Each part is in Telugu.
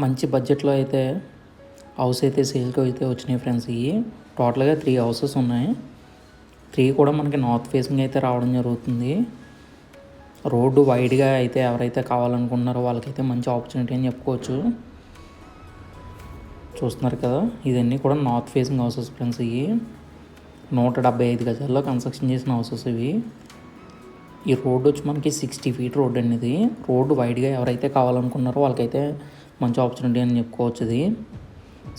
మంచి బడ్జెట్లో అయితే హౌస్ అయితే సేల్కి అయితే వచ్చినాయి ఫ్రెండ్స్. ఇవి టోటల్గా త్రీ హౌసెస్ ఉన్నాయి. త్రీ కూడా మనకి నార్త్ ఫేసింగ్ అయితే రావడం జరుగుతుంది. రోడ్డు వైడ్గా అయితే ఎవరైతే కావాలనుకుంటున్నారో వాళ్ళకైతే మంచి ఆపర్చునిటీ అని చెప్పుకోవచ్చు. చూస్తున్నారు కదా ఇవన్నీ కూడా నార్త్ ఫేసింగ్ హౌసెస్ ఫ్రెండ్స్. ఇవి నూట డెబ్బై ఐదు గజాల్లో కన్స్ట్రక్షన్ చేసిన హౌసెస్ ఇవి. ఈ రోడ్డు వచ్చి మనకి సిక్స్టీ ఫీట్ రోడ్ అండి ఇది. రోడ్డు వైడ్గా ఎవరైతే కావాలనుకున్నారో వాళ్ళకైతే మంచి ఆపర్చునిటీ అని చెప్పుకోవచ్చు ఇది.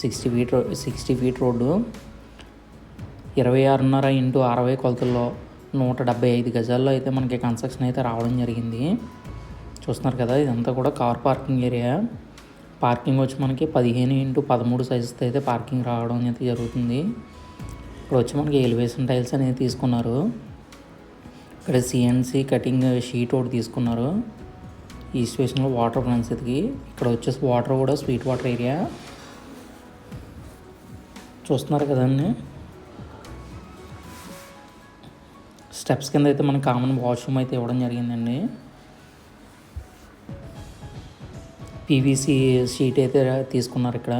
Sixty feet sixty feet road. ఇరవై ఆరున్నర ఇంటూ అరవై కొలతల్లో నూట డెబ్బై ఐదు గజాల్లో అయితే మనకి కన్స్ట్రక్షన్ అయితే రావడం జరిగింది. చూస్తున్నారు కదా ఇదంతా కూడా కార్ పార్కింగ్ ఏరియా. పార్కింగ్ వచ్చి మనకి పదిహేను ఇంటూ పదమూడు సైజుతో అయితే పార్కింగ్ రావడం అయితే జరుగుతుంది. ఇక్కడ వచ్చి మనకి ఎలివేషన్ టైల్స్ అనేది తీసుకున్నారు. ఇక్కడ సిఎన్సి కటింగ్ షీట్ ఒకటి తీసుకున్నారు. ఈ స్టేషన్లో వాటర్ ప్లాన్స్ ఎదిగి ఇక్కడ వచ్చేసి వాటర్ కూడా స్వీట్ వాటర్ ఏరియా చూస్తున్నారు కదండి స్టెప్స్ కింద అయితే మనకి కామన్ వాష్రూమ్ అయితే ఇవ్వడం జరిగిందండి. పీవీసీ షీట్ అయితే తీసుకున్నారు ఇక్కడ.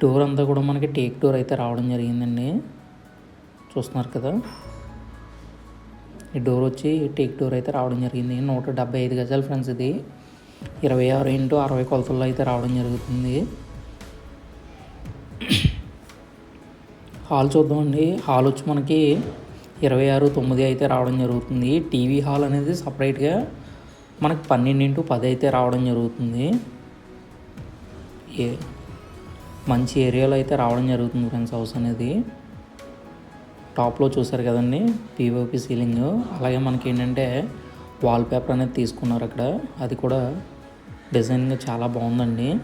టూర్ అంతా కూడా మనకి టేక్ టూర్ అయితే రావడం జరిగిందండి. చూస్తున్నారు కదా? ఈ డోర్ వచ్చి టేక్ డోర్ అయితే రావడం జరిగింది. నూట డెబ్బై ఐదు గజాలు ఫ్రెండ్స్ ఇది. ఇరవై ఆరు ఇంటూ అరవై కొలతల్లో అయితే రావడం జరుగుతుంది. హాల్ చూద్దామండి. హాల్ వచ్చి మనకి ఇరవై ఆరు తొమ్మిది అయితే రావడం జరుగుతుంది. టీవీ హాల్ అనేది సపరేట్గా మనకి పన్నెండు ఇంటూ పది అయితే రావడం జరుగుతుంది. ఏ మంచి ఏరియాలో అయితే రావడం జరుగుతుంది ఫ్రెండ్స్ హౌస్ అనేది. టాప్లో చూసారు కదండి పీఓపి సీలింగ్ అలాగే మనకి ఏంటంటే వాల్ పేపర్ అనేది తీసుకున్నారు అక్కడ. అది కూడా డిజైనింగ్ చాలా బాగుందండి.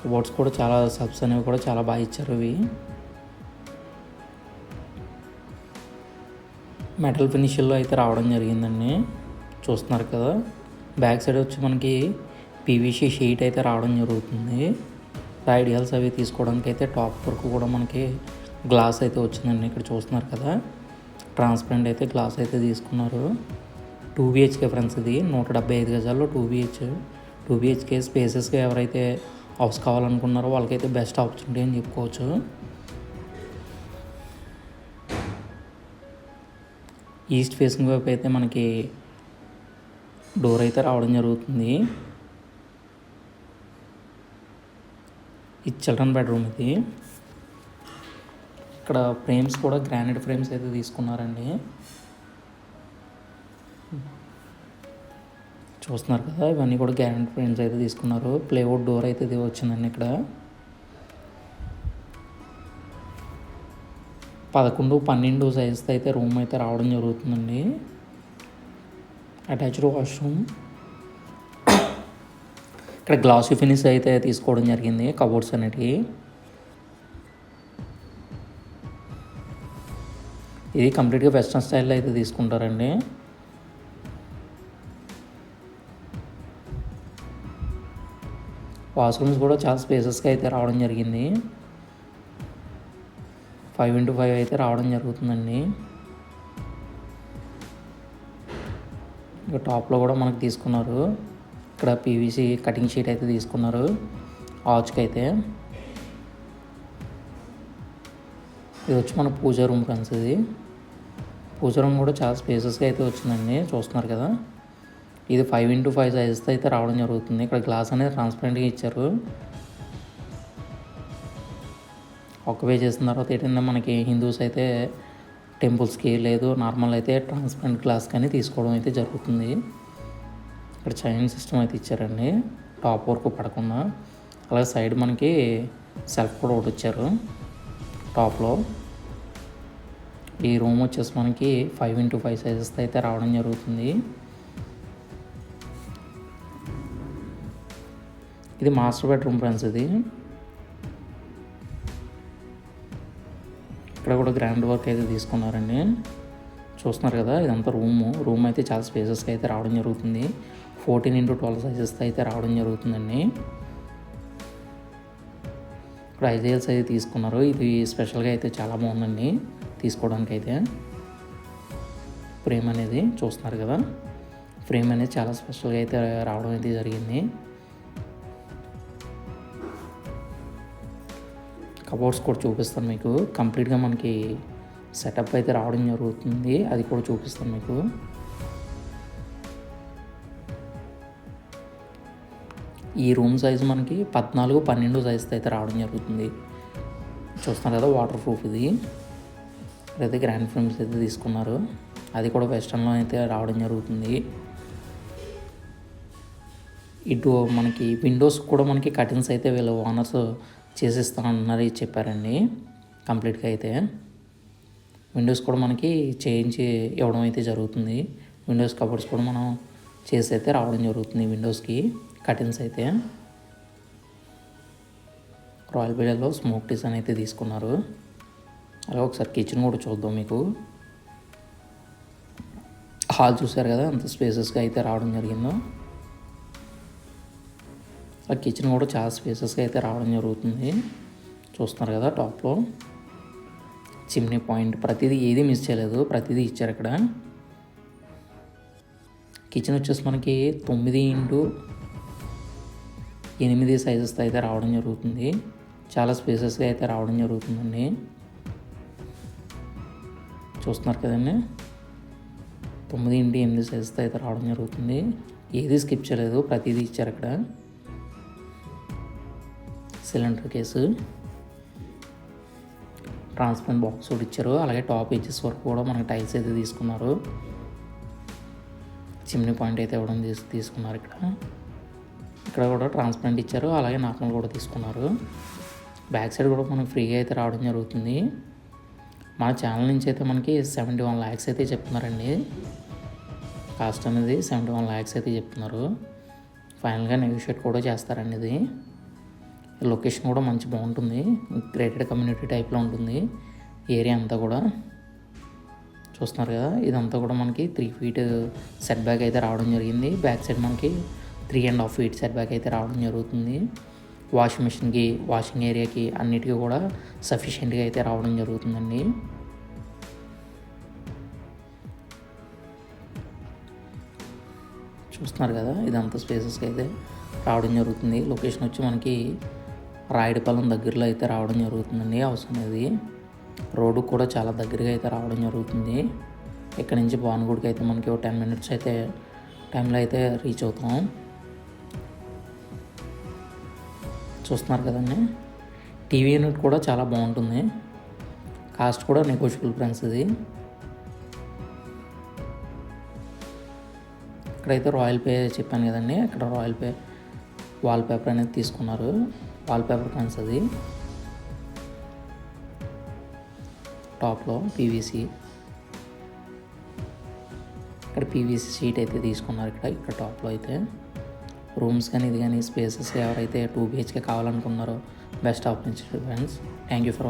కబోర్డ్స్ కూడా చాలా సబ్స్ అనేవి కూడా చాలా బాగా ఇచ్చారు ఇవి. మెటల్ ఫినిషిల్లో అయితే రావడం జరిగిందండి. చూస్తున్నారు కదా. బ్యాక్ సైడ్ వచ్చి మనకి పీవీసీ షీట్ అయితే రావడం జరుగుతుంది. ఐడియాల్స్ అవి తీసుకోవడానికి అయితే టాప్ వరకు కూడా మనకి గ్లాస్ అయితే వచ్చిందండి ఇక్కడ చూస్తున్నారు కదా. ట్రాన్స్పరెంట్ అయితే గ్లాస్ అయితే తీసుకున్నారు. టూ బిహెచ్కే ఫ్రెండ్స్ ఇది. నూట డెబ్బై ఐదు గజాల్లో టూ బిహెచ్. టూ బిహెచ్కే స్పేసెస్గా ఎవరైతే హౌస్ కావాలనుకున్నారో వాళ్ళకైతే బెస్ట్ ఆపర్చునిటీ అని చెప్పుకోవచ్చు. ఈస్ట్ ఫేసింగ్ వైపు అయితే మనకి డోర్ అయితే రావడం జరుగుతుంది. ఇది చిల్డ్రన్ బెడ్రూమ్ ఇది. ఇక్కడ ఫ్రేమ్స్ కూడా గ్రానైట్ ఫ్రేమ్స్ అయితే తీసుకున్నారండి. చూస్తున్నారు కదా ఇవన్నీ కూడా గ్రానైట్ ఫ్రేమ్స్ అయితే తీసుకున్నారు. ప్లేవుడ్ డోర్ అయితే ఇది వచ్చిందండి ఇక్కడ. పదకొండు పన్నెండు సైజుతో అయితే రూమ్ అయితే రావడం జరుగుతుందండి. Attached washroom. ఇక్కడ గ్లాస్ ఫినిష్ అయితే తీసుకోవడం జరిగింది కబోర్డ్స్ అనేటివి. ఇది కంప్లీట్గా వెస్ట్రన్ స్టైల్లో అయితే తీసుకుంటారండి. వాష్రూమ్స్ కూడా చాలా స్పేసెస్గా అయితే రావడం జరిగింది. ఫైవ్ ఇంటూ ఫైవ్ అయితే రావడం జరుగుతుందండి. ఇక టాప్లో కూడా మనకు తీసుకున్నారు. ఇక్కడ పీవీసీ కటింగ్ షీట్ అయితే తీసుకున్నారు. ఆచుకైతే. అయితే ఇది వచ్చి మన పూజా రూమ్ ఫ్రెండ్స్ ఇది. పూజా రూమ్ కూడా చాలా స్పేసెస్గా అయితే వచ్చిందండి చూస్తున్నారు కదా. ఇది ఫైవ్ ఇంటూ ఫైవ్ సైజెస్తో అయితే రావడం జరుగుతుంది. ఇక్కడ గ్లాస్ అనేది ట్రాన్స్పరెంట్గా ఇచ్చారు. ఆక్యుపై చేసిన తర్వాత ఏంటంటే మనకి హిందూస్ అయితే టెంపుల్స్కి లేదు నార్మల్ అయితే ట్రాన్స్పరెంట్ గ్లాస్ కానీ తీసుకోవడం అయితే జరుగుతుంది. ఇక్కడ చైన్ సిస్టమ్ అయితే ఇచ్చారండి. టాప్ వరకు పడకుండా. అలాగే సైడ్ మనకి సెల్ఫ్ కూడా ఒకటి ఇచ్చారు. టాప్లో. ఈ రూమ్ వచ్చేసి మనకి ఫైవ్ ఇంటూ ఫైవ్ సైజెస్తో అయితే రావడం జరుగుతుంది. ఇది మాస్టర్ బెడ్రూమ్ ఫ్రెండ్స్ ఇది. ఇక్కడ కూడా గ్రాండ్ వర్క్ అయితే తీసుకున్నారండి. చూస్తున్నారు కదా ఇదంతా రూము. రూమ్ అయితే చాలా స్పేసెస్గా అయితే రావడం జరుగుతుంది. ఫోర్టీన్ ఇంటూ ట్వెల్వ్ సైజెస్తో అయితే రావడం జరుగుతుందండి. ఇక్కడ ఐజేల్స్ అయితే తీసుకున్నారు. ఇది స్పెషల్గా అయితే చాలా బాగుందండి తీసుకోవడానికి అయితే ఫ్రేమ్ అనేది చూస్తున్నారు కదా. ఫ్రేమ్ అనేది చాలా స్పెషల్గా అయితే రావడం అయితే జరిగింది. కబోర్డ్స్ కూడా చూపిస్తాను మీకు. కంప్లీట్గా మనకి సెటప్ అయితే రావడం జరుగుతుంది. అది కూడా చూపిస్తాను మీకు. ఈ రూమ్ సైజు మనకి పద్నాలుగు పన్నెండు సైజుతో అయితే రావడం జరుగుతుంది. చూస్తున్నారు కదా వాటర్ ప్రూఫ్ ఇది. అయితే గ్రాండ్ ఫిల్మ్స్ అయితే తీసుకున్నారు. అది కూడా వెస్టర్న్లో అయితే రావడం జరుగుతుంది. ఇటు మనకి విండోస్ కూడా మనకి కటింగ్స్ అయితే వీళ్ళు ఓనర్స్ చేసిస్తానన్నారు చెప్పారండి. కంప్లీట్గా అయితే. విండోస్ కూడా మనకి చేయించి ఇవ్వడం అయితే జరుగుతుంది. విండోస్ కబోర్డ్స్ కూడా మనం చేసి అయితే రావడం జరుగుతుంది విండోస్కి. కటిన్స్ అయితే. రాయల్ బీడలో స్మోక్ డిజైన్ అయితే తీసుకున్నారు. అలాగే ఒకసారి కిచెన్ కూడా చూద్దాం మీకు. హాల్ చూసారు కదా అంత స్పేసెస్గా అయితే రావడం జరిగిందో. ఆ కిచెన్ కూడా చాలా స్పేసెస్గా అయితే రావడం జరుగుతుంది. చూస్తున్నారు కదా టాప్లో. Chimney point. ప్రతిదీ ఏది మిస్ చేయలేదు. ప్రతిదీ ఇచ్చారు ఇక్కడ. కిచెన్ వచ్చేసి మనకి తొమ్మిది ఇంటూ ఎనిమిది సైజెస్తో అయితే రావడం జరుగుతుంది. చాలా స్పేసెస్గా అయితే రావడం జరుగుతుందండి. చూస్తున్నారు కదండి? తొమ్మిది ఇంటి ఎనిమిది సైజెస్తో అయితే రావడం జరుగుతుంది. ఏది స్కిప్ చేయలేదు ప్రతిదీ ఇచ్చారు అక్కడ. సిలిండర్ కేసు ట్రాన్స్పరెంట్ బాక్స్ కూడా ఇచ్చారు. అలాగే టాప్ ఎడ్జెస్ వరకు కూడా మనకి టైల్స్ అయితే తీసుకున్నారు. చిమ్నీ పాయింట్ అయితే ఇవ్వడం తీసు తీసుకున్నారు ఇక్కడ. ఇక్కడ కూడా ట్రాన్స్పరెంట్ ఇచ్చారు. అలాగే నార్మల్ కూడా తీసుకున్నారు. బ్యాక్ సైడ్ కూడా మనం ఫ్రీగా అయితే రావడం జరుగుతుంది. మన ఛానల్ నుంచి అయితే మనకి సెవెంటీ వన్ ల్యాక్స్ అయితే చెప్తున్నారండి. కాస్ట్ అనేది సెవెంటీ వన్ ల్యాక్స్ అయితే చెప్తున్నారు. ఫైనల్గా నెగోషియేట్ కూడా చేస్తారండి ఇది. లొకేషన్ కూడా మంచి బాగుంటుంది. గ్రేటెడ్ కమ్యూనిటీ టైప్లో ఉంటుంది. ఏరియా అంతా కూడా. చూస్తున్నారు కదా ఇదంతా కూడా మనకి త్రీ ఫీట్ సెట్ బ్యాక్ అయితే రావడం జరిగింది. బ్యాక్ సైడ్ మనకి three and half feet set back అయితే రావడం జరుగుతుంది. వాషింగ్ మిషన్కి వాషింగ్ ఏరియాకి అన్నిటికీ కూడా సఫిషియెంట్గా అయితే రావడం జరుగుతుందండి. చూస్తున్నారు కదా ఇదంతా స్పేసెస్కి అయితే రావడం జరుగుతుంది. లొకేషన్ వచ్చి మనకి రాయడిపాలెం దగ్గరలో అయితే రావడం జరుగుతుందండి అవసరం అనేది. రోడ్డు కూడా చాలా దగ్గరగా అయితే రావడం జరుగుతుంది. ఇక్కడ నుంచి భానుగుడికి అయితే మనకి ఒక టెన్ మినిట్స్ అయితే టైంలో అయితే రీచ్ అవుతాం. చూస్తున్నారు కదండి? టీవీ యూనిట్ కూడా చాలా బాగుంటుంది. కాస్ట్ కూడా నెగోషియబుల్ ఫ్రెండ్స్ ఇది. ఇక్కడైతే రాయల్ పే చెప్పాను కదండి. అక్కడ రాయల్ పే వాల్ పేపర్ అనేది తీసుకున్నారు. వాల్ పేపర్ అది. టాప్లో పీవీసీ. ఇక్కడ పీవీసీ సీట్ అయితే తీసుకున్నారు ఇక్కడ. ఇక్కడ టాప్లో అయితే రూమ్స్ కానీ ఇది కానీ స్పేసెస్ ఎవరైతే two BHK కావాలనుకున్నారో best opportunity friends. Thank you for